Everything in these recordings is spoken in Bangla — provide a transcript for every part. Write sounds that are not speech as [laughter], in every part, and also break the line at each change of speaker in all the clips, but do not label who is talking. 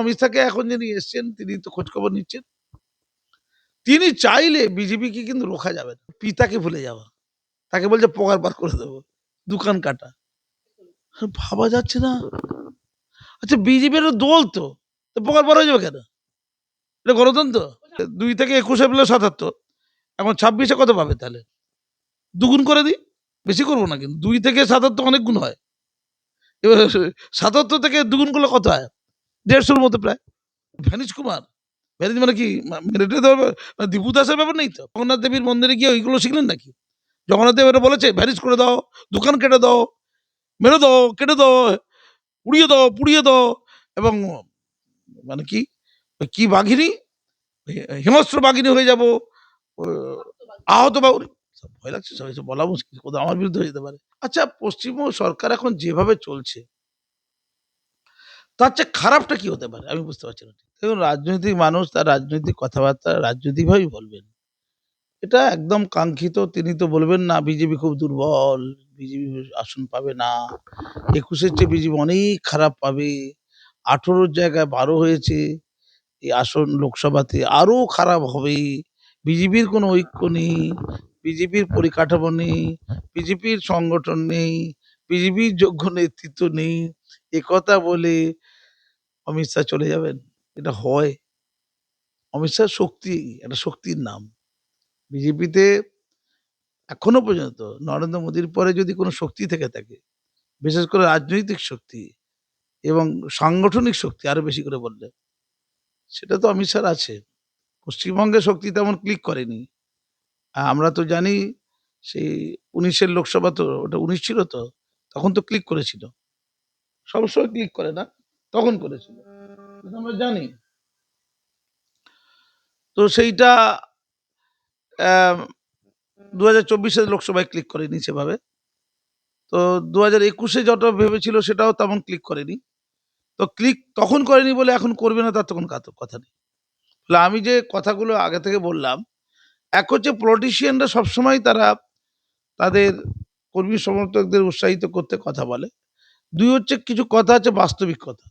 অমিত শাহকে এখন যিনি এসছেন, তিনি তো খোঁজখবর নিচ্ছেন। তিনি চাইলে বিজেপিকে কিন্তু রোখা যাবে না। পিতাকে ভুলে যাওয়া। তাকে বলছে, পগার পার করে দেবো। দোকান কাটা। ভাবা যাচ্ছে না। আচ্ছা বিজেপির দল তো। পগার পার হয়ে যাবে কেন? এটা গণতন্ত্র? দুই থেকে একুশে পেলে সাতাত্তর। এখন ছাব্বিশে কত পাবে তাহলে? দুগুণ করে দিই? বেশি করব না কিন্তু। দুই থেকে সাতাত্তর অনেক গুণ হয়। এবার সাতাত্তর থেকে দুগুণ করলে কত হয়? দেড়শোর মতো প্রায়। ভ্যানিশ কুমার? ভ্যানিজ মানে কি? মেরেটে মানে দীপু দাসের ব্যাপার? নেই তো? জগন্নাথ দেবীর মন্দিরে গিয়ে ওইগুলো শিখলেন নাকি? জগন্নাথ দেব এটা বলেছে ভ্যানিজ করে দাও, দোকান কেটে দাও, মেরে দাও, কেটে দাও উড়িয়ে দাও, পুড়িয়ে দাও। এবং মানে কি? কি বাঘিনী? হি- হিংস্র বাঘিনী হয়ে যাব আহত বা ভয় লাগছে, সবাই বলা মুশকিল, কোথাও আমার বিরুদ্ধে হয়ে যেতে পারে। আচ্ছা পশ্চিমবঙ্গ সরকার এখন যেভাবে চলছে তার চেয়ে খারাপটা কি হতে পারে? আমি বুঝতে পারছি না দেখুন, রাজনৈতিক মানুষ তার রাজনৈতিক কথাবার্তা রাজনৈতিকভাবেই বলবেন। এটা একদম কাঙ্ক্ষিত। তিনি তো বলবেন না, বিজেপি খুব দুর্বল, বিজেপি আসন পাবে না। একুশের চেয়ে বিজেপি অনেক খারাপ পাবে। আঠেরোর জায়গায় বারো হয়েছে। এই আসন লোকসভাতে আরও খারাপ হবে। বিজেপির কোনো ঐক্য নেই, বিজেপির পরিকাঠামো নেই, বিজেপির সংগঠন নেই, বিজেপির যোগ্য নেতৃত্ব নেই। একথা বলে অমিত শাহ চলে যাবেন, এটা হয়। অমিত শাহ শক্তি, একটা শক্তির নাম। বিজেপিতে এখনও পর্যন্ত নরেন্দ্র মোদীর পরে যদি কোনো শক্তি থেকে থাকে, বিশেষ করে রাজনৈতিক শক্তি এবং সাংগঠনিক শক্তি আরও বেশি করে বললে, সেটা তো অমিত শাহ আছে। পশ্চিমবঙ্গের শক্তি তেমন ক্লিক করেনি। আমরা তো জানি সেই উনিশের লোকসভা তো, ওটা উনিশ ছিল তো, তখন তো ক্লিক করেছিল। সবসময় ক্লিক করে না। তখন করেছিল। আমরা জানি। তো সেইটা দু হাজার চব্বিশে লোকসভায় ক্লিক করেনি সেভাবে। তো দু হাজার একুশে যত ভেবেছিল সেটাও তেমন ক্লিক করেনি। তো ক্লিক তখন করেনি বলে এখন করবে না, তার তখন কথা নেই। তাহলে আমি যে কথাগুলো আগে থেকে বললাম, এক হচ্ছে পলিটিশিয়ানরা সবসময় তারা তাদের কর্মী সমর্থকদের উৎসাহিত করতে কথা বলে। দুই হচ্ছে কিছু কথা আছে বাস্তবিক কথা।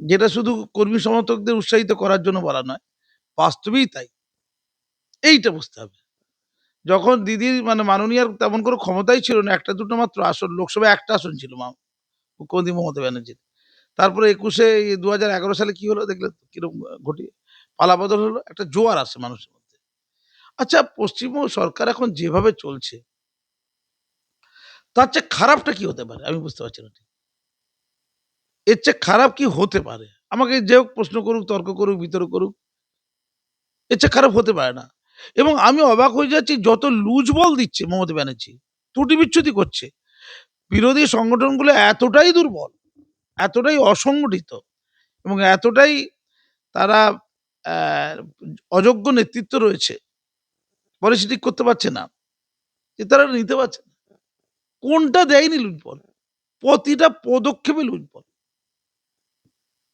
যেটা শুধু কর্মী সমর্থকদের উৎসাহিত করার জন্য বলা নয়, বাস্তবেই তাই। এইটা বুঝতে হবে। যখন দিদির মানে মাননীয়ার তেমন কোনো ক্ষমতাই ছিল না, একটা দুটো মাত্র আসন, লোকসভায় একটা আসন ছিল মা মুখ্যমন্ত্রী মমতা ব্যানার্জির। তারপরে একুশে দু হাজার এগারো সালে কি হলো দেখলে কীরকম ঘটি, পালাবদল হলো, একটা জোয়ার আসে মানুষের মধ্যে। আচ্ছা পশ্চিমবঙ্গ সরকার এখন যেভাবে চলছে, তার চেয়ে খারাপটা কি হতে পারে? আমি বুঝতে পারছি না ঠিক। এর চেয়ে খারাপ কি হতে পারে? আমাকে যে হোক প্রশ্ন করুক, তর্ক করুক, বিতর্ক করুক, এর চেয়ে খারাপ হতে পারে না। এবং আমি অবাক হয়ে যাচ্ছি, যত লুজ বল দিচ্ছে মমতা ব্যানার্জি, ত্রুটি বিচ্ছুতি করছে, বিরোধী সংগঠনগুলো এতটাই দুর্বল, এতটাই অসংগঠিত এবং এতটাই তারা অযোগ্য নেতৃত্ব রয়েছে পলিসি ঠিক করতে পারছে না, যে তারা নিতে পারছে না। কোনটা দেয়নি লুটবল প্রতিটা পদক্ষেপে লুটবল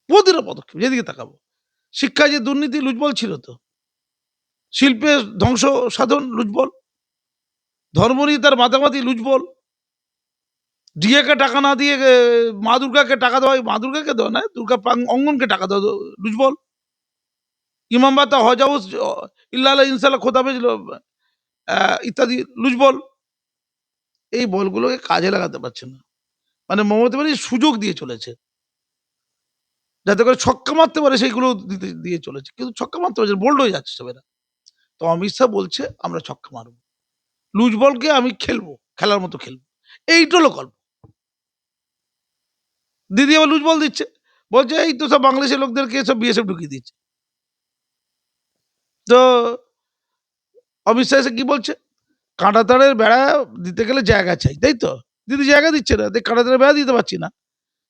প্রতিটা পদক্ষেপ, যেদিকে তাকাবো। শিক্ষায় যে দুর্নীতি লুজবল ছিল তো। শিল্পের ধ্বংস সাধন লুজবল ধর্ম নিয়ে তার মাতামাতি লুজবল ডিএকে টাকা না দিয়ে মা দুর্গাকে টাকা দেওয়া, মা দুর্গাকে দেওয়া না, দুর্গা অঙ্গনকে টাকা দেওয়া লুজবল ইমাম বাতা হজ হাউস ইল্লাহ ইনশাল্লাহ খোদাবে ইত্যাদি লুজবল এই বলগুলোকে কাজে লাগাতে পারছে না। মানে মমতা ব্যানার্জি সুযোগ দিয়ে চলেছে। যাতে করে ছক্কা মারতে পারে সেইগুলো দিতে, দিয়ে চলেছে। কিন্তু ছক্কা মারতে পারছে বোল্ড হয়ে যাচ্ছে সবেরা তো অমিত শাহ বলছে, আমরা ছক্কা মারবো। লুজ বলকে আমি খেলব, খেলার মতো খেলব। এইটা হলো গল্প। দিদি আবার লুজ বল দিচ্ছে। বলছে, এই তো সব বাংলাদেশের লোকদেরকে সব বিএসএফ ঢুকিয়ে দিচ্ছে। তো অমিত শাহ এসে কি বলছে? কাঁটা তারের বেড়া দিতে গেলে জায়গা চাই। তাই তো? দিদি জায়গা দিচ্ছে না। দেখ কাঁটা বেড়া দিতে পারছি না।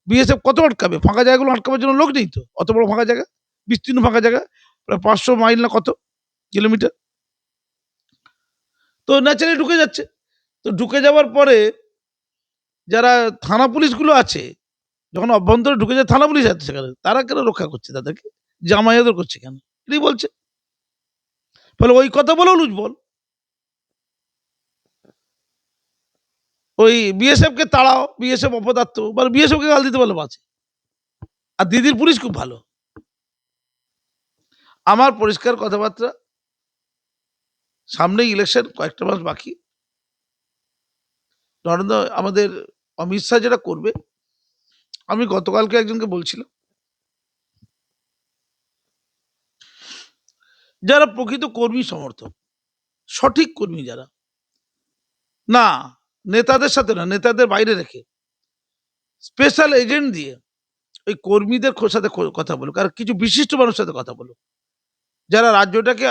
বিএসএফ কত আটকাবে? ফাঁকা জায়গাগুলো আটকাবার জন্য লোক নেই তো? অত বড় ফাঁকা জায়গা? বিস্তীর্ণ ফাঁকা জায়গা? প্রায় পাঁচশো মাইল না কত? কিলোমিটার? তো ন্যাচারালি ঢুকে যাচ্ছে। তো ঢুকে যাওয়ার পরে যারা থানা পুলিশগুলো আছে, যখন অভ্যন্তরে ঢুকে যায়, থানা পুলিশ আছে সেখানে। তারা কেন রক্ষা করছে তাদেরকে? জামায়াতও করছে কেন? এটাই বলছে। ফলে ওই কথা বলেও লুজ বল ওই বিএসএফ কে তাড়াও বিএসএফ অপদার্থ মানে বিএসএফ কে গাল দিতে পারলে বাঁচে আর দিদির পুলিশ খুব ভালো। আমার পরিষ্কার কথাবার্তা সামনে ইলেকশন কয়েকটা মাস বাকি। নরেন্দ্র, আমাদের অমিত শাহ যেটা করবে, আমি গতকালকে একজনকে বলছিলাম। যারা প্রকৃত কর্মী সমর্থক, সঠিক কর্মী যারা, না নেতাদের সাথে না, নেতাদের বাইরে রেখে। স্পেশাল এজেন্ট দিয়ে ওই কর্মীদের সাথে কথা বলুক, আর কিছু বিশিষ্ট মানুষের সাথে কথা বলুক। যারা রাজ্যটাকে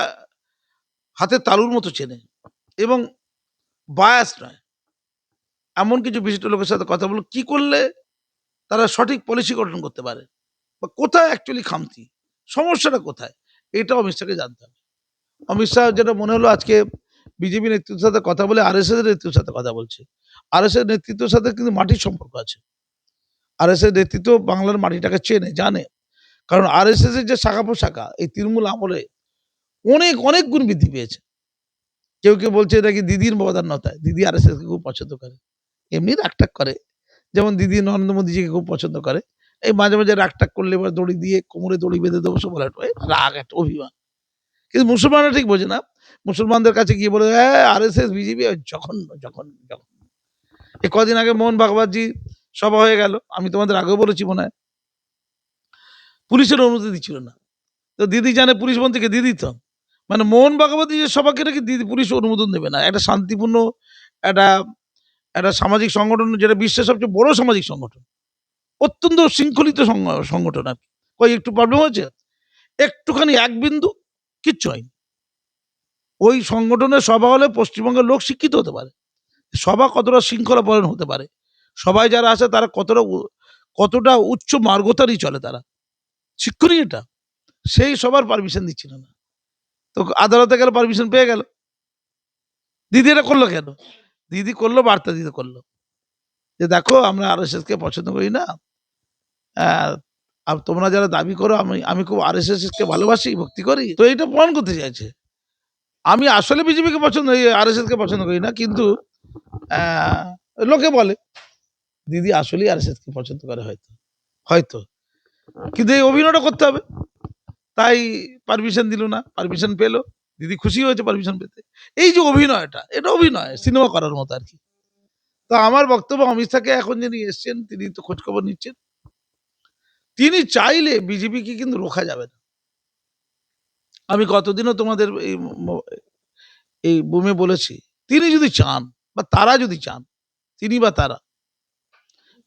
হাতে তালুর মতো চেনে এবং বায়াস নয়। এমন কিছু বিশিষ্ট লোকের সাথে কথা বলুক, কি করলে তারা সঠিক পলিসি গঠন করতে পারে? বা কোথায় অ্যাকচুয়ালি খামতি? সমস্যাটা কোথায়? এটা অমিত শাহকে জানতে হবে। অমিত শাহ যেটা মনে হলো আজকে বিজেপি নেতৃত্বের সাথে কথা বলে আর এস এস নেতৃত্বের সাথে কথা বলছে। আর এস এস নেতৃত্বের সাথে কিন্তু মাটির সম্পর্ক আছে। আর এস এস নেতৃত্ব বাংলার মাটিটাকে চেনে, জানে। কারণ আর এস এস এর যে শাখা প্রশাখা, এই তৃণমূল আমলে অনেক অনেক গুণ বৃদ্ধি পেয়েছে। কেউ কেউ বলছে এটা কি দিদির বদান্যতায় দিদি আর এস কে খুব পছন্দ করে। এমনি রাগটাক করে। যেমন দিদি নরেন্দ্র মোদীজিকে খুব পছন্দ করে। এই মাঝে মাঝে রাগটাক করলে এবার দড়ি দিয়ে কোমরে দড়ি বেঁধে দেবো সব রাগ, একটা অভিমান। কিন্তু মুসলমানরা ঠিক বোঝে না। মুসলমানদের কাছে গিয়ে বলে হ্যাঁ আর এস এস বিজেপি যখন যখন যখন। এই কদিন আগে মোহন ভাগবতজি সভা হয়ে গেল। আমি তোমাদের আগেও বলেছি মনে হয়। পুলিশের অনুমতি দিচ্ছিল না। তো দিদি জানে, পুলিশ মন্ত্রীকে দিদি তো মানে মোহন ভাগবতী যে সভাকে নাকি দিদি, পুলিশ অনুমোদন দেবে না? একটা শান্তিপূর্ণ, একটা একটা সামাজিক সংগঠন, যেটা বিশ্বের সবচেয়ে বড় সামাজিক সংগঠন। অত্যন্ত শৃঙ্খলিত সংগ- সংগঠন আর কি। একটু প্রবলেম হয়েছে? একটুখানি এক বিন্দু কিচ্ছু হয়নি। ওই সংগঠনের সভা হলে পশ্চিমবঙ্গের লোক শিক্ষিত হতে পারে। সভা কতটা শৃঙ্খলাপরায়ণ হতে পারে? সবাই যারা আছে তারা কতটা কতটা উচ্চ মার্গতারই চলে তারা। শিক্ষণীয় এটা। সেই সবার পারমিশন দিচ্ছিল না। তো আদালতে গেলে পারমিশন পেয়ে গেল। দিদি এটা করল কেন? দিদি করল বার্তা দিতে করল। যে দেখো আমরা আর কে পছন্দ করি না। আহ, আর তোমরা যারা দাবি করো আমি আমি খুব আর এস কে ভালোবাসি ভক্তি করি। তো এইটা প্রমাণ করতে চাইছে। আমি আসলে বিজেপিকে পছন্দ আর কে পছন্দ করি না, কিন্তু লোকে বলে, দিদি আসলেই আর কে পছন্দ করে হয়তো হয়তো। কিন্তু এই অভিনয়টা করতে হবে। তাই পারমিশন দিল না পারমিশন পেল। দিদি খুশি হয়েছে পারমিশন পেতে। এই যে অভিনয়টা, এটা অভিনয়, সিনেমা করার মতো আর কি। তো আমার বক্তব্য, অমিত শাহকে এখন যিনি এসছেন, তিনি তো খোঁজখবর নিচ্ছেন। তিনি চাইলে বিজেপিকে কিন্তু রোখা যাবে না। আমি কতদিনও তোমাদের এই এই বুমে বলেছি, তিনি যদি চান, বা তারা যদি চান, তিনি বা তারা,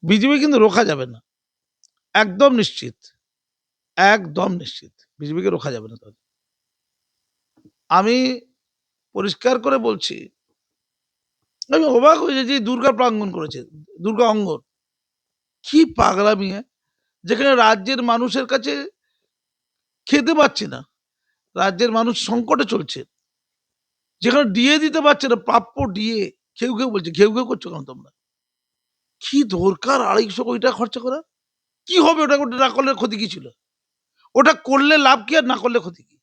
বিজেপি কিন্তু রোখা যাবে না। একদম নিশ্চিত একদম নিশ্চিত, বিজেপিকে রোখা যাবে না তাদের। আমি পরিষ্কার করে বলছি, আমি অবাক হয়েছে যে দুর্গা প্রাঙ্গণ করেছে, দুর্গা অঙ্গন। কি পাগলামি হ্যাঁ? যেখানে রাজ্যের মানুষের কাছে খেতে পাচ্ছে না। রাজ্যের মানুষ সংকটে চলছে। যেখানে ডিএ দিতে পারছে না, প্রাপ্য ডিএ কেউ কেউ বলছে ঘেউ ঘেউ করছ কেন তোমরা? কি দরকার আড়াইশো কোটি টাকা খরচা করা কি হবে ওটা ওটা না করলে ক্ষতি কি ছিল? ওটা করলে লাভ কি আর না করলে ক্ষতি কি?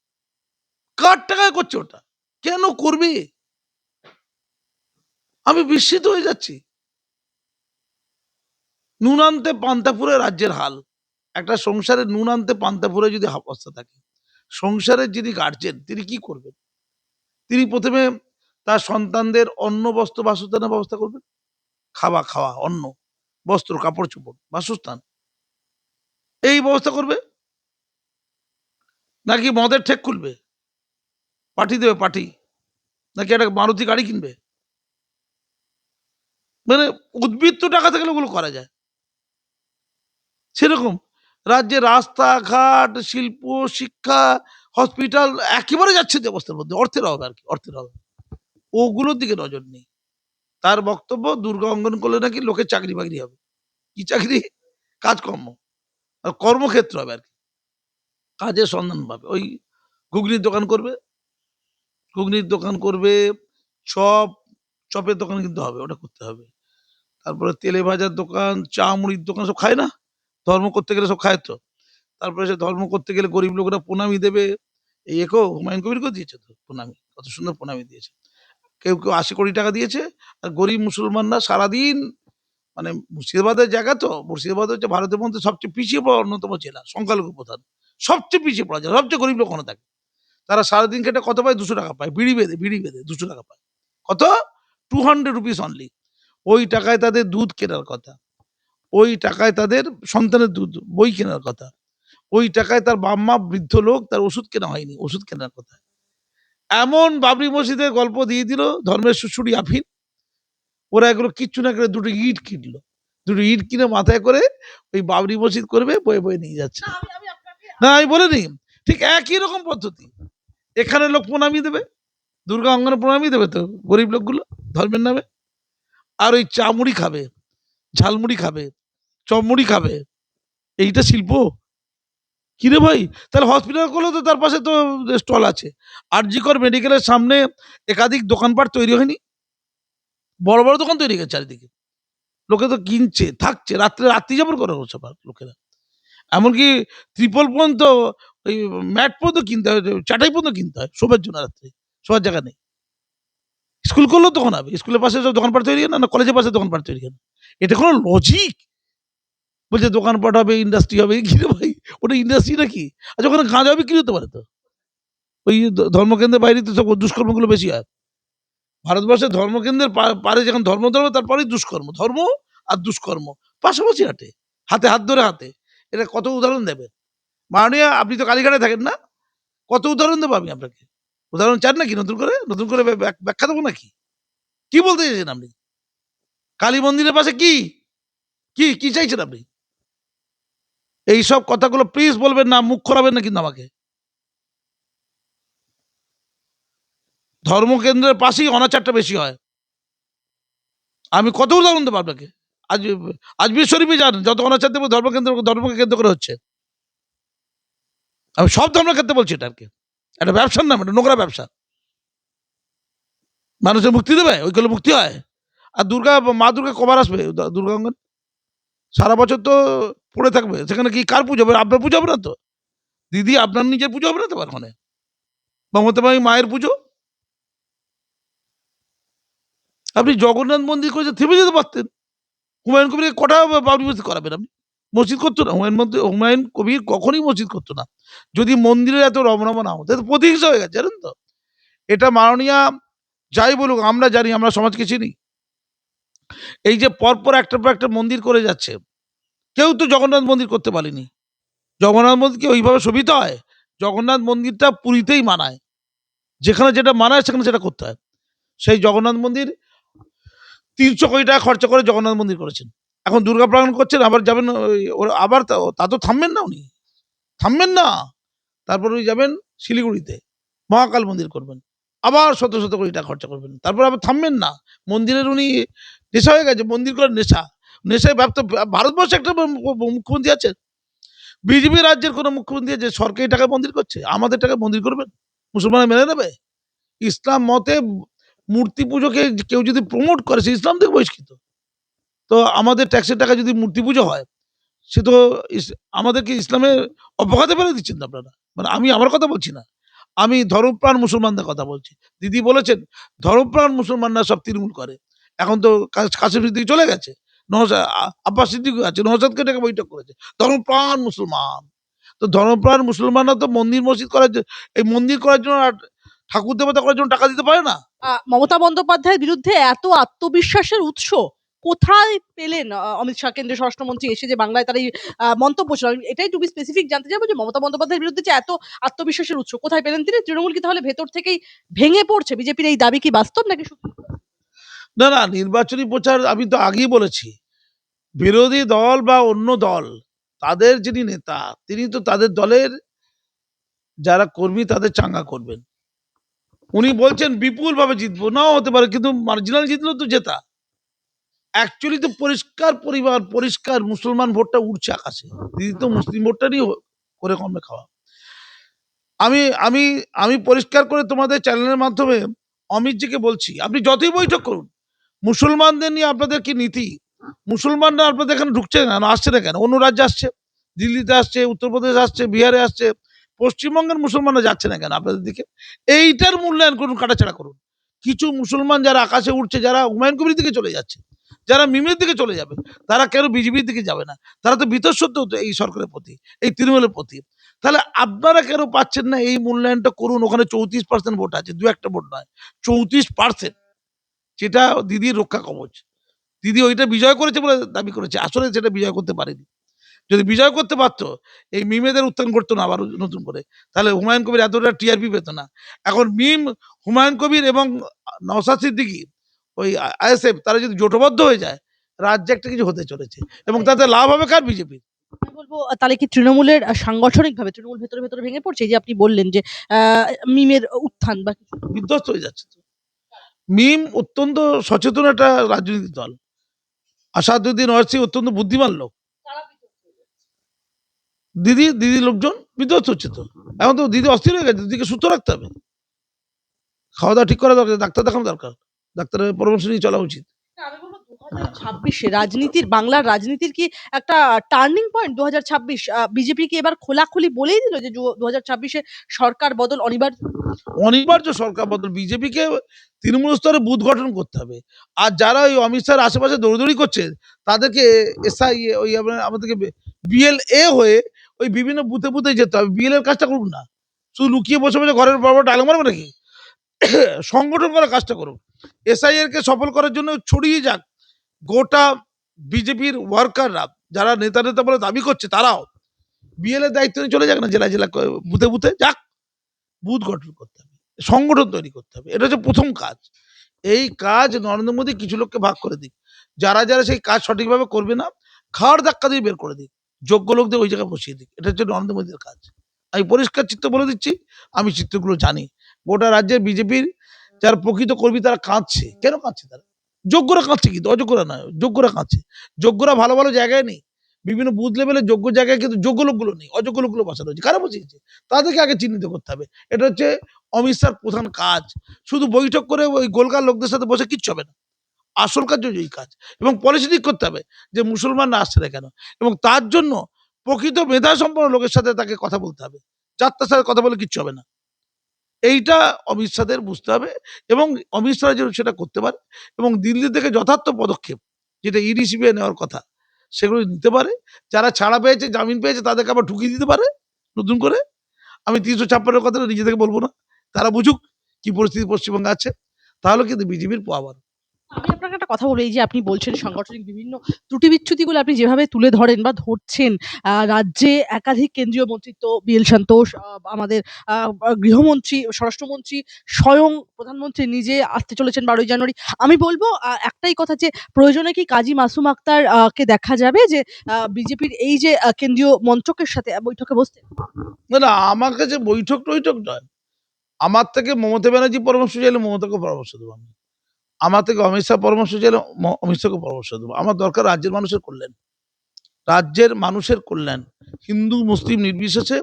কার টাকায় করছে ওটা? কেন করবে? আমি বিস্মিত হয়ে যাচ্ছি। নুন আনতে পান্তাপুরে রাজ্যের হাল। একটা সংসারে নুন আনতে পান্তাপুরে যদি অবস্থা থাকে সংসারের যিনি গার্জেন তিনি কি করবেন? তিনি প্রথমে তার সন্তানদের অন্ন, বস্ত্র, বাসস্থানের ব্যবস্থা করবেন। খাওয়া খাওয়া, অন্ন, বস্ত্র, কাপড়, চোপড়, বাসস্থান। এই ব্যবস্থা করবে? নাকি মদের ঠেক খুলবে? পার্টি দেবে পার্টি নাকি একটা মারুতি গাড়ি কিনবে? মানে উদ্বৃত্ত টাকা থেকে ওগুলো করা যায়। সেরকম। রাজ্যে রাস্তাঘাট, শিল্প, শিক্ষা হসপিটাল একেবারে যাচ্ছে যে অবস্থার মধ্যে। অর্থের অভাব আর কি, অর্থের অভাব। ওগুলোর দিকে নজর নেই। তার বক্তব্য, দুর্গা অঙ্গন করলে নাকি লোকের চাকরি বাকরি হবে। কি চাকরি? কাজকর্ম। আর কর্মক্ষেত্র হবে আর কি। কাজের সন্ধান পাবে। ওই ঘুগনির দোকান করবে। ঘুগনির দোকান করবে, চপ, চপের দোকান কিন্তু হবে, ওটা করতে হবে। তারপরে তেলে ভাজার দোকান, চা মুড়ির দোকান সব খায় না? ধর্ম করতে গেলে সব খায় তো। তারপরে সে ধর্ম করতে গেলে গরিব লোকরা প্রণামী দেবে। এই একেও হুমায়ুন কবিরকেও দিয়েছে তো প্রণামী, কত সুন্দর প্রণামী দিয়েছে। কেউ কেউ আশি কোটি টাকা দিয়েছে আর গরিব মুসলমানরা সারাদিন মানে মুর্শিদাবাদের জায়গা তো, মুর্শিদাবাদ হচ্ছে ভারতের মধ্যে সবচেয়ে পিছিয়ে পড়া অন্যতম জেলা, সংখ্যালঘু প্রধান। সবচেয়ে পিছিয়ে পড়া জেলা, সবচেয়ে গরিব লোক ওখানে থাকে। তারা সারাদিন খেটে কত পায়? দুশো টাকা পায়। বিড়ি বেঁধে বিড়ি বেঁধে দুশো টাকা পায়। কত? টু হান্ড্রেড রুপিস অনলি ওই টাকায় তাদের দুধ কেনার কথা। ওই টাকায় তাদের সন্তানের দুধ বই কেনার কথা। ওই টাকায় তার বাপ বাম্মা বৃদ্ধ লোক তার ওষুধ কেনা হয়নি ওষুধ কেনার কথা। এমন বাবরি মসজিদের গল্প দিয়ে দিল ধর্মের সুশুড়ি আফিন। ওরা এগুলো কিচ্ছু না করে দুটো ইট কিনলো। দুটো ইট কিনে মাথায় করে ওই বাবরি মসজিদ করবে বয়ে বয়ে নিয়ে যাচ্ছে। না আমি বলে নি ঠিক একই রকম পদ্ধতি। এখানে লোক প্রণামী দেবে দুর্গা অঙ্গনে প্রণামী দেবে তো গরিব লোকগুলো ধর্মের নামে। আর ওই চামুড়ি খাবে ঝালমুড়ি খাবে চমড়ি খাবে। এইটা শিল্প? কিরে ভাই? তাহলে হসপিটাল করলেও তো, তার পাশে তো স্টল আছে। আরজিকর মেডিকেলের সামনে একাধিক দোকানপাট তৈরি হয়নি? বড় বড় দোকান তৈরি হয়েছে চারিদিকে। লোকে তো কিনছে, থাকছে। রাত্রে রাত্রি যাপন করে সব লোকেরা। এমনকি ত্রিপল পর্যন্ত, ওই ম্যাট পর্যন্ত কিনতে হয়, চাটাই পর্যন্ত কিনতে হয়, শোবার জন্য রাত্রে। শোবার জায়গা নেই। স্কুল করলেও তখন হবে স্কুলের পাশে সব দোকানপাট তৈরি না? না, কলেজের পাশে দোকানপাট তৈরি হয় এটা কোনো লজিক বলছে দোকানপাট হবে ইন্ডাস্ট্রি হবে। কি রে ভাই? ওটা ইন্ডাস্ট্রি নাকি? আচ্ছা ওখানে গাঁজা হবে বিক্রি হতে পারে তো? ওই ধর্মকেন্দ্রের বাইরে তো সব দুষ্কর্মগুলো বেশি হয়। ভারতবর্ষের ধর্মকেন্দ্রের পারে যখন ধর্ম ধর্ম, তারপরেই দুষ্কর্ম। ধর্ম আর দুষ্কর্ম। পাশাপাশি হাঁটে, হাতে হাত ধরে হাতে এটা কত উদাহরণ দেবে মাননীয়, আপনি তো কালীঘাটে থাকেন না? কত উদাহরণ দেবো আমি আপনাকে? উদাহরণ চান নাকি নতুন করে? নতুন করে ব্যাখ্যা দেবো নাকি? কি বলতে চাইছেন আপনি? কালী মন্দিরের পাশে কি কি চাইছেন আপনি? এইসব কথাগুলো প্লিজ বলবেন না, মুখ খোলাবেন না কিন্তু আমাকে। ধর্মকেন্দ্রের পাশেই অনাচারটা বেশি হয়। আমি কত উদাহরণ দেবো আপনাকে? আজ আজমির শরীফে যান, যত অনাচার দেবো ধর্মকেন্দ্র, ধর্মকে কেন্দ্র করে হচ্ছে। আমি সব ধর্মের ক্ষেত্রে বলছি এটা আর কি। একটা ব্যবসার নাম এটা নোংরা ব্যবসা। মানুষের মুক্তি দেবে ওইগুলো মুক্তি হয়। আর দুর্গা, মা দুর্গা কবার আসবে? দু- দুর্গা অঙ্গন সারা বছর তো পড়ে থাকবে। সেখানে কি কার পুজো হবে? আপনার পুজো হবে না তো? দিদি আপনার নিজের পুজো হবে না তো ওখানে? মমতা বাই মায়ের পুজো? আপনি জগন্নাথ মন্দির করে থেমে যেতে পারতেন। হুমায়ুন কবির কটা বাবরি মসজিদ করাবেন আপনি? মসজিদ করতো না? হুমায়ুন মন্দির, হুমায়ুন কবির কখনই মসজিদ করতো না। যদি মন্দিরের এত রমরমা না হতো প্রতিহিংসা হয়ে গেছে, জানেন তো? এটা মাননীয়া যাই বলুক, আমরা জানি, আমরা সমাজকে চিনি। এই যে পরপর একটা পর একটা মন্দির করে যাচ্ছে কেউ তো জগন্নাথ মন্দির করতে পারেনি। জগন্নাথ মন্দির কি ওইভাবে শোভিত হয়? জগন্নাথ মন্দিরটা পুরীতেই মানায়। যেখানে যেটা মানায়, সেখানে সেটা করতে হয়। সেই জগন্নাথ মন্দির তিনশো কোটি টাকা খরচা করে জগন্নাথ মন্দির করেছেন। এখন দুর্গা প্রাঙ্গণ করছেন, আবার যাবেন আবার তা- তা তো থামবেন না উনি। থামবেন না। তারপর উনি যাবেন শিলিগুড়িতে। মহাকাল মন্দির করবেন। আবার শত শত কোটি টাকা খরচা করবেন। তারপর আবার থামবেন না। মন্দিরের উনি নেশা হয়ে গেছে, মন্দির করার নেশা। নেশায় ব্যাপ্ত। ভারতবর্ষে একটা মুখ্যমন্ত্রী আছে বিজেপি রাজ্যের কোনো মুখ্যমন্ত্রী আছে সরকারি টাকা মন্দির করছে? আমাদের টাকা মন্দির করবেন? মুসলমানরা মেনে নেবে? ইসলাম মতে মূর্তি পুজোকে কেউ যদি প্রমোট করে, সে ইসলাম থেকে বহিষ্কৃত। তো আমাদের ট্যাক্সের টাকা যদি মূর্তি পুজো হয়, সে তো আমাদেরকে ইসলামের অপঘাতে ফেলে দিচ্ছেন আপনারা। মানে আমি আমার কথা বলছি না। আমি ধর্মপ্রাণ মুসলমানদের কথা বলছি। দিদি বলেছেন, ধর্মপ্রাণ মুসলমানরা সব তৃণমূল করে। এখন তো কাশ্মীর দিকে চলে গেছে। আব্বাস সিদ্দিক আছে নহসাদকে ডেকে বৈঠক করেছে। ধর্মপ্রাণ মুসলমান। তো ধর্মপ্রাণ মুসলমানরা তো মন্দির মসজিদ করার জন্য এই মন্দির করার জন্য ঠাকুর দেবতা করার জন্য টাকা দিতে পারে না?
মমতা বন্দ্যোপাধ্যায়ের বিরুদ্ধে এত আত্মবিশ্বাসের উৎস কোথায় পেলেন? অমিত শাহ কেন্দ্রীয় স্বরাষ্ট্রমন্ত্রী এসে যে বাংলায় তার এই মন্তব্য ছিল। এটাই টু বি স্পেসিফিক জানতে চাইব যে মমতা বন্দ্যোপাধ্যায়ের বিরুদ্ধে যে এত আত্মবিশ্বাসের উৎস কোথায় পেলেন তিনি? তৃণমূল কি তাহলে ভেতর থেকেই ভেঙে পড়ছে? বিজেপির এই দাবি কি বাস্তব নাকি
না না, নির্বাচনী প্রচার আমি তো আগেই বলেছি। বিরোধী দল বা অন্য দল, তাদের যিনি নেতা, তিনি তো তাদের দলের যারা কর্মী, তাদের চাঙ্গা করবেন। উনি বলছেন বিপুল ভাবে জিতবো। নাও হতে পারে, কিন্তু মার্জিনাল জিতলেও তো জেতা। অ্যাকচুয়ালি তো পরিষ্কার পরিবার, পরিষ্কার মুসলমান ভোটটা উঠছে আকাশে। দিদি তো মুসলিম ভোটটারই করে কমে খাওয়া। আমি আমি আমি পরিষ্কার করে তোমাদের চ্যানেলের মাধ্যমে অমিতজিকে বলছি, আপনি যতই বৈঠক করুন মুসলমানদের নিয়ে আপনাদের কি নীতি? মুসলমানরা আপনাদের এখানে ঢুকছে না না আসছে না কেন? অন্য রাজ্যে আসছে, দিল্লিতে আসছে, উত্তরপ্রদেশ আসছে, বিহারে আসছে, পশ্চিমবঙ্গের মুসলমানরা যাচ্ছে না কেন আপনাদের দিকে? এইটার মূল্যায়ন করুন, কাটাছাড়া করুন। কিছু মুসলমান যারা আকাশে উঠছে যারা হুমায়ুন কবির দিকে চলে যাচ্ছে, যারা মিমের দিকে চলে যাবে, তারা কেন বিজেপির দিকে যাবে না? তারা তো বিতর্ষত হতো এই সরকারের প্রতি, এই তৃণমূলের প্রতি। তাহলে আপনারা কেন পাচ্ছেন না? এই মূল্যায়নটা করুন, ওখানে চৌত্রিশ পার্সেন্ট ভোট আছে, দু একটা ভোট নয়, চৌত্রিশ পার্সেন্ট যেটা দিদির রক্ষা কবচ। দিদি ওইটা বিজয় করেছে বলে দাবি করেছে। আসলে সেটা বিজয় করতে পারেনি। যদি বিজয় করতে পারতো এই মিমেদের উত্থান করতো না আবার নতুন করে। তাহলে হুমায়ুন কবির এতটা টিআরপি পেতো না। এখন মিম হুমায়ুন কবির এবং নওসাদ সিদ্দিকি ওই আইএসএফ তারা যদি জোটবদ্ধ হয়ে যায় রাজ্যে একটা কিছু হতে চলেছে এবং তাতে লাভ হবে কার বিজেপি
আমি বলব তাহলে কি তৃণমূলের সাংগঠনিকভাবে তৃণমূল ভেতরে ভেতরে ভেঙে পড়ছে যে আপনি বললেন যে আহ, মিমের উত্থান বা
বিধ্বস্ত হয়ে যাচ্ছে মিম অত্যন্ত সচেতন একটা রাজনৈতিক দল। আসাদুদ্দিন ওয়াসি অত্যন্ত বুদ্ধিমান লোক। দিদি দিদি লোকজন বিধ্বস্ত হচ্ছে তো এখন তো দিদি অস্থির হয়ে গেছে, দিদিকে সুস্থ রাখতে হবে। খাওয়া দাওয়া ঠিক করা দরকার, ডাক্তার দেখানো দরকার। ডাক্তারের পরামর্শ নিয়ে চলা উচিত
আমি বলব দু হাজার ছাব্বিশে রাজনীতির, বাংলার রাজনীতির কি একটা টার্নিং পয়েন্ট দু হাজার ছাব্বিশ বিজেপি কি এবার খোলাখুলি বলেই দিল যে দু হাজার ছাব্বিশে সরকার বদল, অনিবার্য?
অনিবার্য সরকার বদল। বিজেপিকে তৃণমূল স্তরে বুথ গঠন করতে হবে। আর যারা ওই অমিত শাহের আশেপাশে দৌড়দৌড়ি করছে, তাদেরকে এসআই ওই আমাদেরকে বিএলএ হয়ে ওই বিভিন্ন বুথে বুথে যেতে হবে। বিএল এর কাজটা করুন না। শুধু লুকিয়ে বসে বসে ঘরের বড় বড় ডায়লগ মারবে নাকি? [coughs] সংগঠন করার কাজটা করুক করুন এসআইএর কে সফল করার জন্য ছড়িয়ে যাক। গোটা বিজেপির ওয়ার্কাররা যারা নেতা নেতা বলে দাবি করছে, তারাও বিএল এর দায়িত্ব নিয়ে চলে যাক না, জেলা জেলা বুথে বুথে যাক। বুথ গঠন করতে হবে, সংগঠন তৈরি করতে হবে, এটা হচ্ছে প্রথম কাজ। এই কাজ নরেন্দ্র মোদী কিছু লোককে ভাগ করে দিক, যারা যারা সেই কাজ সঠিকভাবে করবে না, খাওয়ার ধাক্কা দিয়ে বের করে দিক, যোগ্য লোকদের ওই জায়গায় বসিয়ে দিক, এটা হচ্ছে নরেন্দ্র মোদীর কাজ। আমি পরিষ্কার চিত্র বলে দিচ্ছি, আমি চিত্রগুলো জানি। গোটা রাজ্যের বিজেপির যারা প্রকৃত কর্মী, তারা কাঁদছে। কেন কাঁদছে তারা? যোগ্যরা কাঁদছে কিন্তু, অযোগ্যরা নয়, যোগ্যরা কাঁদছে। যোগ্যরা ভালো ভালো জায়গায় নেই, বিভিন্ন বুথ লেভেলে যোগ্য জায়গায় কিন্তু যোগ্য লোকগুলো নেই, অযোগ্য লোকগুলো বসানো হয়েছে। কারা বসিয়েছে? তাদেরকে আগে চিহ্নিত করতে হবে। এটা হচ্ছে অমিত শাহর প্রধান কাজ। শুধু বৈঠক করে ওই গোলকার লোকদের সাথে বসে কিচ্ছু হবে না। আসল কাজ এই কাজ। এবং পলিসি ঠিক করতে হবে যে মুসলমানরা আসছে না কেন। এবং তার জন্য প্রকৃত মেধা সম্পন্ন লোকের সাথে তাকে কথা বলতে হবে। চারটার সাথে কথা বলে কিচ্ছু হবে না। এইটা অমিত শাহের বুঝতে হবে এবং অমিত শাহ যেন সেটা করতে পারে এবং দিল্লি থেকে যথার্থ পদক্ষেপ, যেটা ইডি, সিবিআই নেওয়ার কথা, সেগুলো নিতে পারে। যারা ছাড়া পেয়েছে, জামিন পেয়েছে, তাদেরকে আবার ঢুকিয়ে দিতে পারে নতুন করে। আমি তিনশো ছাপ্পান্নের কথাটা নিজে থেকে বলব না। তারা বুঝুক কি পরিস্থিতি পশ্চিমবঙ্গে আছে। তাহলে কিন্তু বিজেপির পাওয়ার
আমি আপনাকে একটা কথা বলি, এই যে আপনি বলছেন সাংগঠনিক বিভিন্ন ত্রুটি বিচ্যুতিগুলো আপনি যেভাবে তুলে ধরেন বা ধরছেন রাজ্যে একাধিক কেন্দ্রীয় মন্ত্রিত্ব বিএল সন্তোষ আমাদের গৃহমন্ত্রী, স্বরাষ্ট্রমন্ত্রী স্বয়ং প্রধানমন্ত্রী নিজে আসতে চলেছেন বারোই জানুয়ারি। আমি বলব একটাই কথা যে প্রয়োজনে কি কাজী মাসুম আক্তার কে দেখা যাবে যে বিজেপির এই যে কেন্দ্রীয় মন্ত্রকের সাথে বৈঠকে বসতে?
না না, আমার কাছে বৈঠক টৈঠক নয়। আমার থেকে মমতা ব্যানার্জি পরামর্শ চাইলে মমতাকে পরামর্শ দেবো আমি। আমার থেকে অমিত শাহ পরামর্শ চাইলে অমিত শাহকে পরামর্শ দেবো। আমার দরকার রাজ্যের মানুষের কল্যাণ। রাজ্যের মানুষের কল্যাণ। হিন্দু, মুসলিম নির্বিশেষে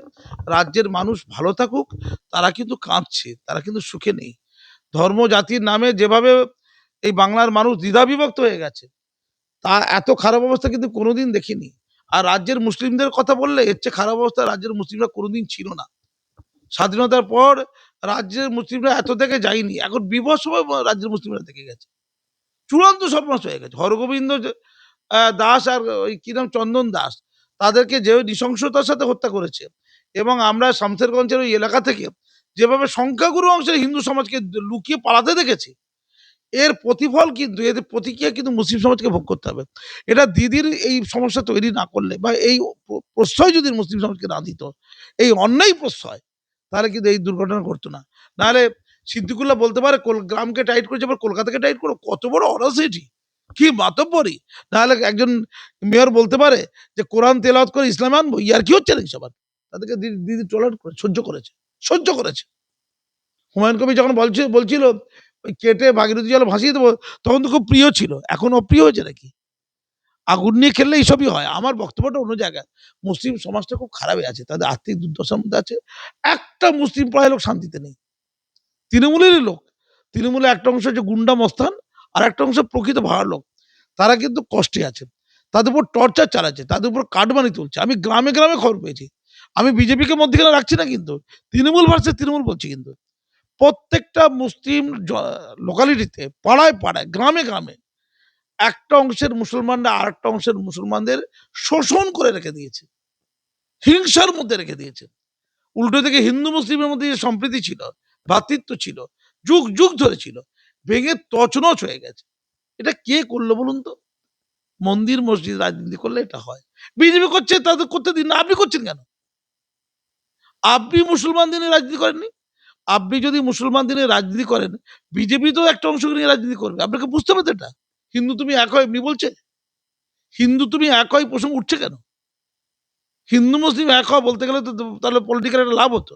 রাজ্যের মানুষ ভালো থাকুক, তারা কিন্তু কাঁদছে, তারা কিন্তু সুখে নেই। ধর্ম, জাতির নামে যেভাবে এই বাংলার মানুষ দ্বিধাবিভক্ত হয়ে গেছে, তা এত খারাপ অবস্থা কিন্তু কোনোদিন দেখিনি। আর রাজ্যের মুসলিমদের কথা বললে, এর চেয়ে খারাপ অবস্থা রাজ্যের মুসলিমরা কোনোদিন ছিল না। স্বাধীনতার পর রাজ্যের মুসলিমরা এত থেকে যায়নি। এখন সময় রাজ্যের মুসলিমরা থেকে গেছে। চূড়ান্ত সর্বনাশ হয়ে গেছে। হরগোবিন্দ দাস আর ওই কি নাম, চন্দন দাস, তাদেরকে যে নৃশংসতার সাথে হত্যা করেছে এবং আমরা শামসেরগঞ্জের ওই এলাকা থেকে যেভাবে সংখ্যাগুরু অংশের হিন্দু সমাজকে লুকিয়ে পালাতে দেখেছি, এর প্রতিফল কিন্তু, এর প্রতিক্রিয়া কিন্তু মুসলিম সমাজকে ভোগ করতে হবে। এটা দিদির এই সমস্যা তৈরি না করলে বা এই প্রশ্রয় যদি মুসলিম সমাজকে না দিত, এই অন্যায় প্রশ্রয় তাহলে কিন্তু এই দুর্ঘটনা ঘটতো না। নাহলে সিদ্দিকুল্লাহ বলতে পারে গ্রামকে টাইট করেছে, আবার কলকাতাকে টাইট করো। কত বড় অরাসিটি কি মাতব্বরি! নাহলে একজন মেয়র বলতে পারে যে, কোরআন তেলাওয়াত করে ইসলাম আনব, ইয়ার কি হচ্ছে নাকি সবার? তাদেরকে দিদি টলার করে, সহ্য করেছে সহ্য করেছে। হুমায়ুন কবি যখন বলছিল বলছিল কেটে ভাগীরথী জল ভাসিয়ে দেবো, তখন তো খুব প্রিয় ছিল। এখন অপ্রিয় হয়েছে নাকি? আগুন নিয়ে খেললে এইসবই হয়। আমার বক্তব্যটা অন্য জায়গায়। মুসলিম সমাজটা খুব খারাপই আছে। তাদের আর্থিক দুর্দশার মধ্যে আছে। একটা মুসলিম প্রায় লোক শান্তিতে নেই। তৃণমূলেরই লোক। তৃণমূলের একটা অংশ হচ্ছে গুন্ডা মস্তান আর একটা অংশ প্রকৃত ভাড়ার লোক। তারা কিন্তু কষ্টে আছে। তাদের উপর টর্চার চালাচ্ছে। তাদের উপর কাটমানি তুলছে। আমি গ্রামে গ্রামে খবর পেয়েছি। আমি বিজেপিকে মধ্যখানে রাখছি না কিন্তু। তৃণমূল ভার্সেস তৃণমূল বলছি কিন্তু। প্রত্যেকটা মুসলিম লোকালিটিতে পাড়ায় পাড়ায়, গ্রামে গ্রামে একটা অংশের মুসলমানরা আর একটা অংশের মুসলমানদের শোষণ করে রেখে দিয়েছে। হিংসার মধ্যে রেখে দিয়েছে। উল্টো থেকে হিন্দু মুসলিমের মধ্যে যে সম্প্রীতি ছিল, ভ্রাতৃত্ব ছিল, যুগ যুগ ধরে ছিল, ভেঙে তছনছ হয়ে গেছে। এটা কে করল বলুন তো? মন্দির, মসজিদ রাজনীতি করলে এটা হয়। বিজেপি করছে তাদের করতে দিন না। আপনি করছেন কেন? আপনি মুসলমান দিনে রাজনীতি করেননি? আপনি যদি মুসলমান দিনে রাজনীতি করেন, বিজেপি তো একটা অংশ নিয়ে রাজনীতি করবে। আপনাকে বুঝতে হবে এটা। হিন্দু তুমি এক হয়, এমনি বলছে? হিন্দু তুমি এক হয় প্রসঙ্গ উঠছে কেন? হিন্দু মুসলিম এক হয় বলতে গেলে তো তাহলে পলিটিক্যাল একটা লাভ হতো।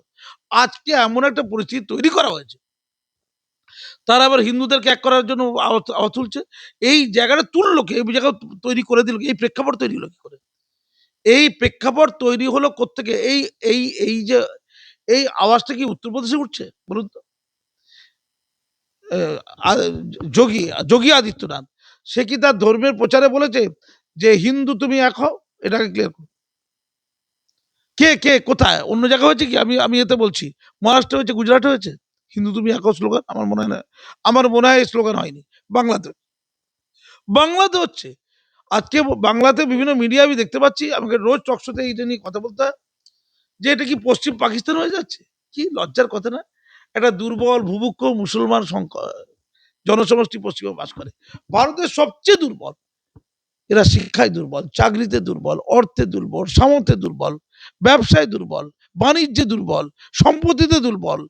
আজকে এমন একটা পরিস্থিতি তৈরি করা হয়েছে। তারা আবার হিন্দুদেরকে এক করার জন্য তুলছে। এই জায়গাটা তুললো কে? এই জায়গা তৈরি করে দিল? এই প্রেক্ষাপট তৈরি হলো কি করে? এই প্রেক্ষাপট তৈরি হলো কোত্থেকে? এই এই এই যে, এই আওয়াজটা কি উত্তরপ্রদেশে উঠছে? বলুন তো। যোগী যোগী আদিত্যনাথ। সে কি তার ধর্মের প্রচারে বলেছে যে হিন্দু তুমি এক হও? এটাকে ক্লিয়ার করো। কে কে, কোথায়? অন্য জায়গায় হয়েছে কি? আমি আমি এতে বলছি। মহারাষ্ট্রে হয়েছে, গুজরাটে হয়েছে? হিন্দু তুমি এক স্লোগান? আমার মনে হয় না। আমার মনে হয় এই স্লোগান হয়নি। বাংলাতে। বাংলাতে হচ্ছে। আজকে বাংলাতে বিভিন্ন মিডিয়া আমি দেখতে পাচ্ছি। আমাকে রোজ টকশোতে এটা নিয়ে কথা বলতে হয়। যে এটা কি পশ্চিম পাকিস্তান হয়ে যাচ্ছে? কি লজ্জার কথা না? একটা দুর্বল ভুভুক্ষ মুসলমান জনসমষ্টি পশ্চিমে বাস করে। ভারতের সবচেয়ে দুর্বল, এরা শিক্ষায় দুর্বল, চাকরিতে দুর্বল, অর্থে দুর্বল, সামর্থ্যে দুর্বল, ব্যবসায় দুর্বল, বাণিজ্যে দুর্বল, সম্পত্তিতে দুর্বল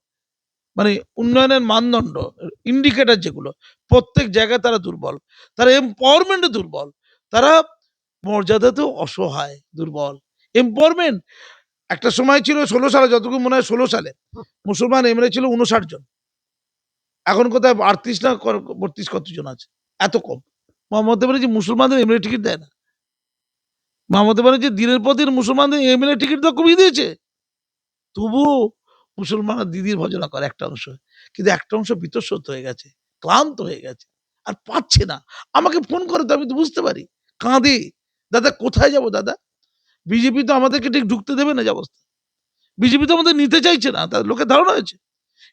মানে উন্নয়নের মানদণ্ড ইন্ডিকেটার যেগুলো, প্রত্যেক জায়গায় তারা দুর্বল। তারা এম্পাওয়ারমেন্টে দুর্বল। তারা মর্যাদাতেও অসহায়, দুর্বল। এম্পাওয়ারমেন্ট একটা সময় ছিল ষোলো সালে, যতটুকু মনে হয় ষোলো সালে। মুসলমান এমএলএ ছিল উনষাট জন। এখন কোথায় আটত্রিশ না বত্রিশ কতজন আছে? এত কম। মমতা ব্যানার্জি মুসলমানদের এমএলএ টিকিট দেয় না। মমতা ব্যানার্জি দিনের পর দিন মুসলমানদের এমএলএ টিকিট তো কমিয়ে দিয়েছে। তবুও মুসলমানরা দিদির ভজনা করে একটা অংশ। কিন্তু একটা অংশ বিতর্ষত হয়ে গেছে, ক্লান্ত হয়ে গেছে। আর পাচ্ছে না। আমাকে ফোন করে তো, আমি তো বুঝতে পারি। কাঁদে। দাদা, কোথায় যাব দাদা? বিজেপি তো আমাদেরকে ঠিক ঢুকতে দেবে না যে অবস্থা বিজেপি তো আমাদের নিতে চাইছে না। তার লোকের ধারণা হয়েছে।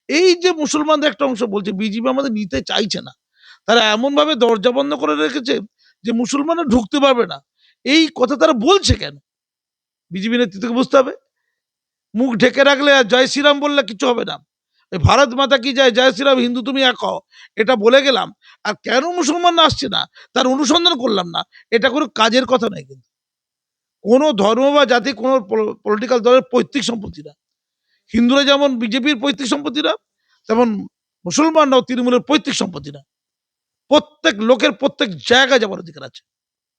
এই যে মুসলমানদের একটা অংশ বলছে বিজেপি আমাদের নিতে চাইছে না। তারা এমন ভাবে দরজা বন্ধ করে রেখেছে যে মুসলমানরা ঢুকতে পারবে না। এই কথা তারা বলছে কেন? বিজেপি নেতৃত্বকে বুঝতে হবে। মুখ ঢেকে রাখলে আর জয় শ্রীরাম বললে কিছু হবে না। ভারত মাতা কি যায় জয় শ্রীরাম, হিন্দু তুমি এক হও। এটা বলে গেলাম। আর কেন মুসলমান আসছে না? তার অনুসন্ধান করলাম না। এটা কোনো কাজের কথা নয় কিন্তু। কোনো ধর্ম বা জাতি, কোনো পলিটিক্যাল দলের পৈতৃক সম্পত্তি না। হিন্দুরা যেমন বিজেপির পৈতৃক সম্পত্তি না তেমন মুসলমানরাও তৃণমূলের পৈতৃক সম্পত্তি না প্রত্যেক লোকের প্রত্যেক জায়গায় যাবার অধিকার আছে।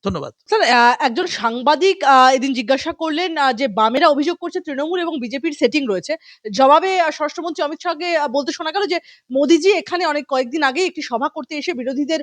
ধন্যবাদ।
স্যার একজন সাংবাদিক এদিন জিজ্ঞাসা করলেন যে বামেরা অভিযোগ করছে তৃণমূল এবং বিজেপির সেটিং রয়েছে। জবাবে স্বরাষ্ট্রমন্ত্রী অমিত শাহকে বলতে শোনা গেল যে মোদিজি এখানে অনেক কয়েকদিন আগে একটি সভা করতে এসে বিরোধীদের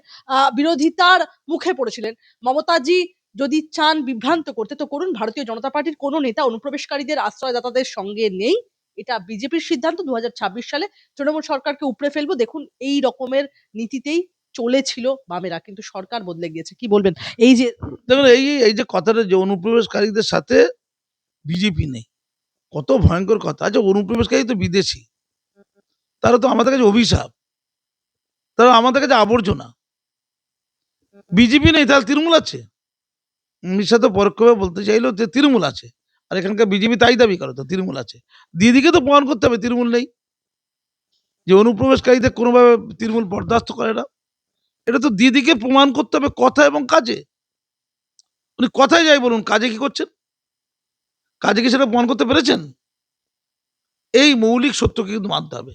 বিরোধিতার মুখে পড়েছিলেন। মমতাজি যদি চান বিভ্রান্ত করতে, তো করুন। ভারতীয় জনতা পার্টির কোনো নেতা অনুপ্রবেশকারীদের আশ্রয়দাতাদের সঙ্গে নেই। এটা বিজেপির সিদ্ধান্ত দু হাজার ছাব্বিশ সালে তৃণমূল সরকারকে উপড়ে ফেলব। দেখুন, এই রকমের নীতিতেই চলেছিল বামেরা, কিন্তু সরকার বদলে গিয়েছে। কি বলবেন? এই যে
দেখুন, এই এই যে কথাটা যে অনুপ্রবেশকারীদের সাথে বিজেপি নেই, কত ভয়ঙ্কর কথা। আচ্ছা অনুপ্রবেশকারী তো বিদেশি। তারা তো আমাদের কাছে অভিশাপ। তারা আমাদের কাছে আবর্জনা। বিজেপি নেই, তাহলে তৃণমূল আছে? মিশা তো পরোক্ষভাবে বলতে চাইলো যে তৃণমূল আছে। আর এখানকার বিজেপি তাই দাবি করে তো, তৃণমূল আছে। দিদিকে তো প্রমাণ করতে হবে, তৃণমূল নেই। যে অনুপ্রবেশকারীদের কোনোভাবে তৃণমূল বরদাস্ত করে না। এটা তো দিদিকে প্রমাণ করতে হবে কথা এবং কাজে। উনি কথায় যাই বলুন, কাজে কি করছেন? কাজে কি সেটা প্রমাণ করতে পেরেছেন? এই মৌলিক সত্যকে কিন্তু মানতে হবে।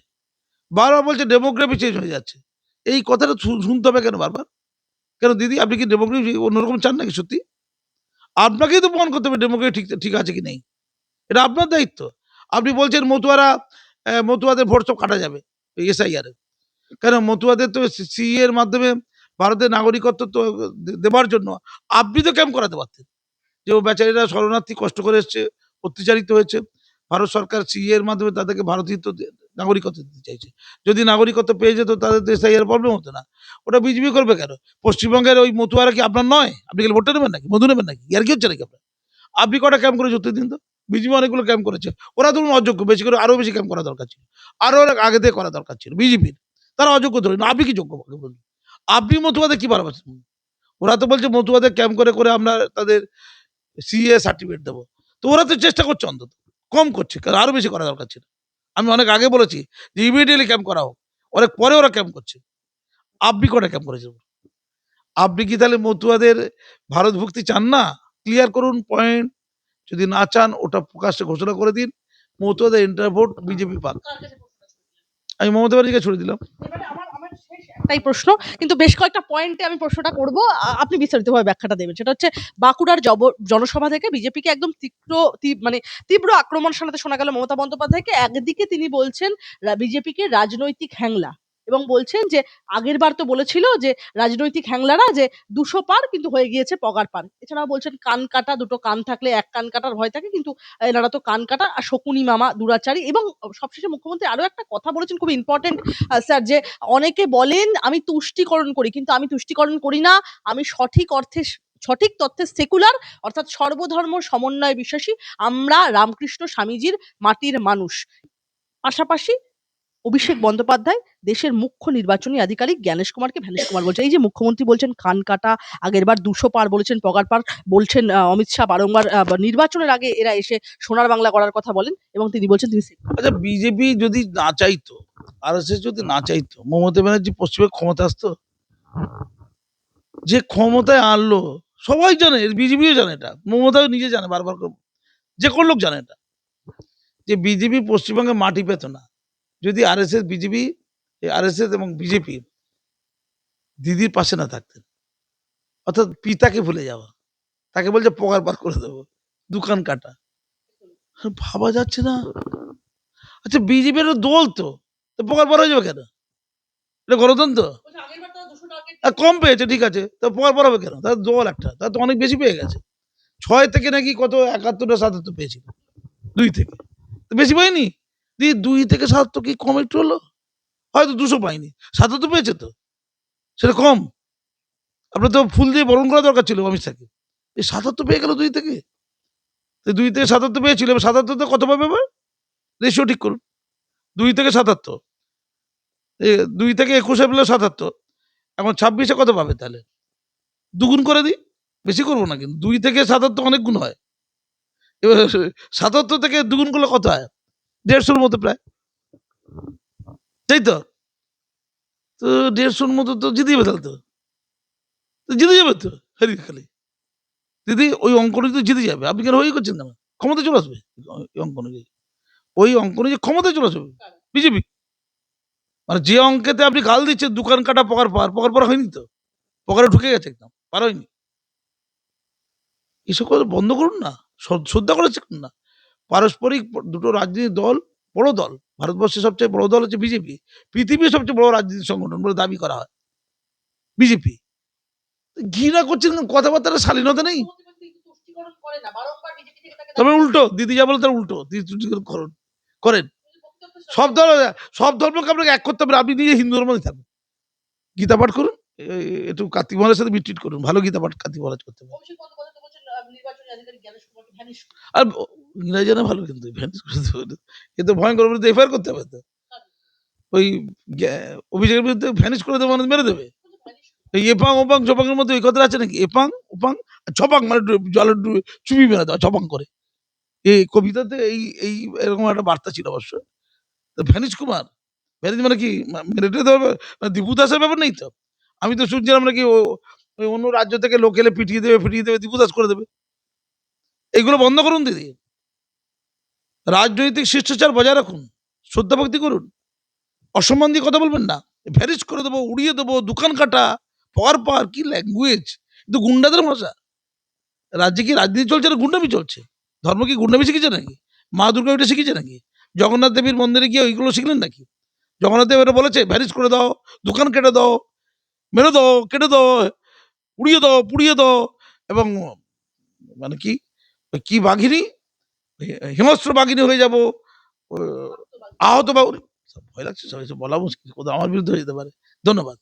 বারবার বলছে ডেমোগ্রাফি চেঞ্জ হয়ে যাচ্ছে। এই কথাটা শুনতে হবে কেন বারবার? কেন দিদি, আপনি কি ডেমোগ্রাফি অন্যরকম চান নাকি সত্যি? আপনাকেই তো প্রমাণ করতে হবে ডেমোগ্রাফি ঠিক ঠিক আছে কি নেই? এটা আপনার দায়িত্ব। আপনি বলছেন মতুয়ারা মতুয়াদের ভোট সব কাটা যাবে এসআইআর। কেন মতুয়াদের তো সি এর মাধ্যমে ভারতের নাগরিকত্ব তো দেবার জন্য আপনি তো ক্যাম্প করাতে পারতেন। যে ও বেচারীরা শরণার্থী কষ্ট করে এসছে, অত্যাচারিত হয়েছে, ভারত সরকার সিএ এর মাধ্যমে তাদেরকে ভারতীয়ত্ব দে- নাগরিকত্ব দিতে চাইছে। যদি নাগরিকত্ব পেয়ে যেত তাদের দেশ এর প্রবলেম হতো না। ওটা বিজেপি করবে কেন? পশ্চিমবঙ্গের ওই মতুয়ারা কি আপনার নয়? আপনি কি ভোটটা নেবেন নাকি? মধু নেবেন নাকি? ইয়ার কি হচ্ছে নাকি আপনার? আপনি কটা ক্যাম্প করেছে উত্তর দিন তো? বিজেপি অনেকগুলো ক্যাম্প করেছে। ওরা ধরুন অযোগ্য, বেশি করে আরও বেশি ক্যাম্প করা দরকার ছিল। আরও আগে থেকে করা দরকার ছিল বিজেপির তারা অযোগ্য ধরুন আপনি কি যোগ্য বলুন? আপনি মতুয়াদের কি ভালোবাসেন ওরা তো বলছে মতুয়াদের ক্যাম্প করে করে আমরা তাদের সিএ সার্টিফিকেট দেবো। তো ওরা তো চেষ্টা করছে অন্তত। কম করছে, কারণ আরও বেশি করা দরকার ছিল। আমি অনেক আগে বলেছি যে ইমিডিয়েটলি ক্যাম্প করা হোক। অনেক পরে ওরা ক্যাম্প করছে। আপনি কটা ক্যাম্প করেছে আপনি কি তাহলে মতুয়াদের ভারতভুক্তি চান না? ক্লিয়ার করুন পয়েন্ট যদি না চান ওটা প্রকাশ্যে ঘোষণা করে দিন। মতুয়াদের ইন্টারভোট বিজেপি পাক। আমি মমতা ব্যানার্জিকে ছুড়ে দিলাম
এবারে আমার আমার শেষ একটাই প্রশ্ন। কিন্তু বেশ কয়েকটা পয়েন্টে আমি প্রশ্নটা করব। আপনি বিস্তারিতভাবে ব্যাখ্যাটা দেবেন। সেটা হচ্ছে বাঁকুড়ার জব- জনসভা থেকে বিজেপিকে একদম তীব্র মানে তীব্র আক্রমণ শোনাতে শোনা গেল মমতা বন্দ্যোপাধ্যায়কে। একদিকে তিনি বলছেন বিজেপিকে রাজনৈতিক হ্যাংলা। এবং বলছেন যে, আগের বার তো বলেছিল যে, রাজনৈতিক হ্যাংলারা যে, দুশো পার কিন্তু হয়ে গিয়েছে পগার পার এছাড়াও বলছেন, কান কাটা, দুটো কান থাকলে এক কান কাটার ভয় থাকে, কিন্তু এনারা তো কান কাটা আর শকুনি মামা দুরাচারী এবং সবশেষে মুখ্যমন্ত্রী আরও একটা কথা বলেছেন খুব ইম্পর্টেন্ট স্যার, যে, অনেকে বলেন, আমি তুষ্টিকরণ করি, কিন্তু আমি তুষ্টিকরণ করি না, আমি সঠিক অর্থে সঠিক তথ্যে সেকুলার, অর্থাৎ সর্বধর্ম সমন্বয়ে বিশ্বাসী, আমরা রামকৃষ্ণ স্বামীজির মাটির মানুষ। পাশাপাশি অভিষেক বন্দ্যোপাধ্যায় দেশের মুখ্য নির্বাচনী আধিকারিক জ্ঞানেশ কুমারকে ভ্যানেশ কুমার বলছেন এই যে মুখ্যমন্ত্রী বলছেন, কান কাটা, আগের বার দুশো পার বলেছেন, পগার পার বলছেন অমিত শাহ বারংবার নির্বাচনের আগে এরা এসে সোনার বাংলা করার কথা বলেন এবং তিনি বলছেন তিনি।
আচ্ছা বিজেপি যদি না চাইতো আর যদি না চাইতো, মমতা ব্যানার্জি পশ্চিমবঙ্গে ক্ষমতা আসতো যে ক্ষমতায় আনলো, সবাই জানে, বিজেপিও জানে এটা মমতাও নিজে জানে বারবার যে কোন লোক জানে এটা যে বিজেপি পশ্চিমবঙ্গে মাটি পেত না যদি R S S BJP R S S এবং বিজেপি দিদির পাশে না থাকতেন, অর্থাৎ পিতাকে ভুলে যাওয়া, তাকে বলছে পকার পার করে দেবো, দোকান কাটা, ভাবা যাচ্ছে না। আচ্ছা বিজেপির দল তো পকার পর হয়ে যাবে কেন? এটা গণতন্ত্র? কম পেয়েছে, ঠিক আছে, তো পকার পর হবে কেন? তার দল একটা, তার তো অনেক বেশি পেয়ে গেছে। ছয় থেকে নাকি কত একাত্তরটা সাতাত্তর পেয়েছিল, দুই থেকে, তো বেশি পাইনি দিয়ে দুই থেকে সাতাত্তর কি কম একটু হলো? হয়তো দুশো পাইনি। সাতাত্তর পেয়েছে তো। সেটা কম। আপনার তো ফুল দিয়ে বরণ করা দরকার ছিল অমিত শাহকে এই সাতাত্তর পেয়ে গেল দুই থেকে। তো দুই থেকে সাতাত্তর পেয়েছিল। এবার সাতাত্তর তো কত পাবে এবার? রেশিও ঠিক করুন। দুই থেকে সাতাত্তর দুই থেকে একুশে পেলে সাতাত্তর এখন ছাব্বিশে কত পাবে তাহলে? দুগুণ করে দিই? বেশি করব না কিন্তু। দুই থেকে সাতাত্তর অনেক গুণ হয়। এবার সাতাত্তর থেকে দুগুণ করলে কত হয়? দেড়শোর মতো প্রায়। তাই তো তো দেড়শোর মতো তো জিতে যাবে তাহলে তো। জিতে যাবে তো হেরি খালি। দিদি, ওই অঙ্ক অনুযায়ী তো জিতে যাবে। আপনি কেন ওই করছেন না? ক্ষমতা চলে আসবে ওই অঙ্ক ওই অঙ্ক অনুযায়ী ক্ষমতায় চলে আসবে। বিজেপি। মানে যে অঙ্কেতে আপনি গাল দিচ্ছেন দোকান কাটা পকার পার, পকার পর হয়নি তো? পকারে ঢুকে গেছে একদম, পার হয়নি। এসব করে বন্ধ করুন না শ্রদ্ধা করে শিখুন না। পারস্পরিক দুটো রাজনৈতিক দল বড় দল। ভারতবর্ষের সবচেয়ে বড় দল হচ্ছে বিজেপি। পৃথিবীর সবচেয়ে বড় রাজনৈতিক সংগঠন বলে দাবি করা হয়। বিজেপি। ঘৃণা করছেন কথাবার্তার শালীনতা নেই? তবে উল্টো দিদি যা বলে তার উল্টো। করুন করেন। সব ধর্ম সব ধর্মকে আপনাকে এক করতে হবে আপনি নিজে হিন্দু ধর্মই থাকবেন গীতা পাঠ করুন। একটু কার্তিক মহারাজের সাথে মিট্রিট করুন। ভালো গীতা পাঠ কার্তিক মহারাজ করতে পারেন। আর ও- ইংরাজি জানা ভালো কিন্তু। কিন্তু ভয়ঙ্কর বিরুদ্ধে এফআইআর করতে হবে তো। ওই অভিযোগের বিরুদ্ধে ভ্যানিশ করে দেবে মানুষ মেরে দেবে। এই এপাং, ওপাং, চপাংয়ের মধ্যে ওই কথা আছে নাকি? এপাং, ওপাং ছপাং মানে জলের চুবি মেরে দেওয়া ছপাং করে। এই কবিতাতে এই এই এরকম একটা বার্তা ছিল অবশ্য। তো ভ্যানিশ কুমার ভ্যানিশ মানে কি? মা- মেরে টেরে দেওয়া মানে দীপু দাসের ব্যাপার নেই তো? আমি তো শুনছিলাম নাকি ও, ওই অন্য রাজ্য থেকে লোক এলে পিটিয়ে দেবে ফিটিয়ে দেবে দীপু দাস করে দেবে। এইগুলো বন্ধ করুন দিদি। রাজনৈতিক শিষ্টাচার বজায় রাখুন, শ্রদ্ধা ভক্তি করুন। অসম্মান দিয়ে কথা বলবেন না। ভ্যারিজ করে দেবো, উড়িয়ে দেবো, দোকান কাটা, পার পার, কি ল্যাঙ্গুয়েজ কিন্তু গুন্ডাদের ভাষা রাজ্যে কি রাজনীতি চলছে না গুন্ডামি চলছে? ধর্ম কি গুন্ডামি শিখেছে নাকি? মা দুর্গা ওইটা শিখেছে নাকি? জগন্নাথ দেবীর মন্দিরে গিয়ে ওইগুলো শিখলেন নাকি? জগন্নাথ দেব এটা বলেছে ভ্যারিজ করে দাও, দোকান কেটে দাও, মেরে দাও, কেটে দাও, উড়িয়ে দাও, পুড়িয়ে দাও, এবং মানে কি কি বাঘিনী? হি- হিংস্র বাঘিনী হয়ে যাব। আহত বা ভয় লাগছে সবাই বলা মুশকিল। কোথাও আমার বিরুদ্ধে হয়ে যেতে পারে। ধন্যবাদ।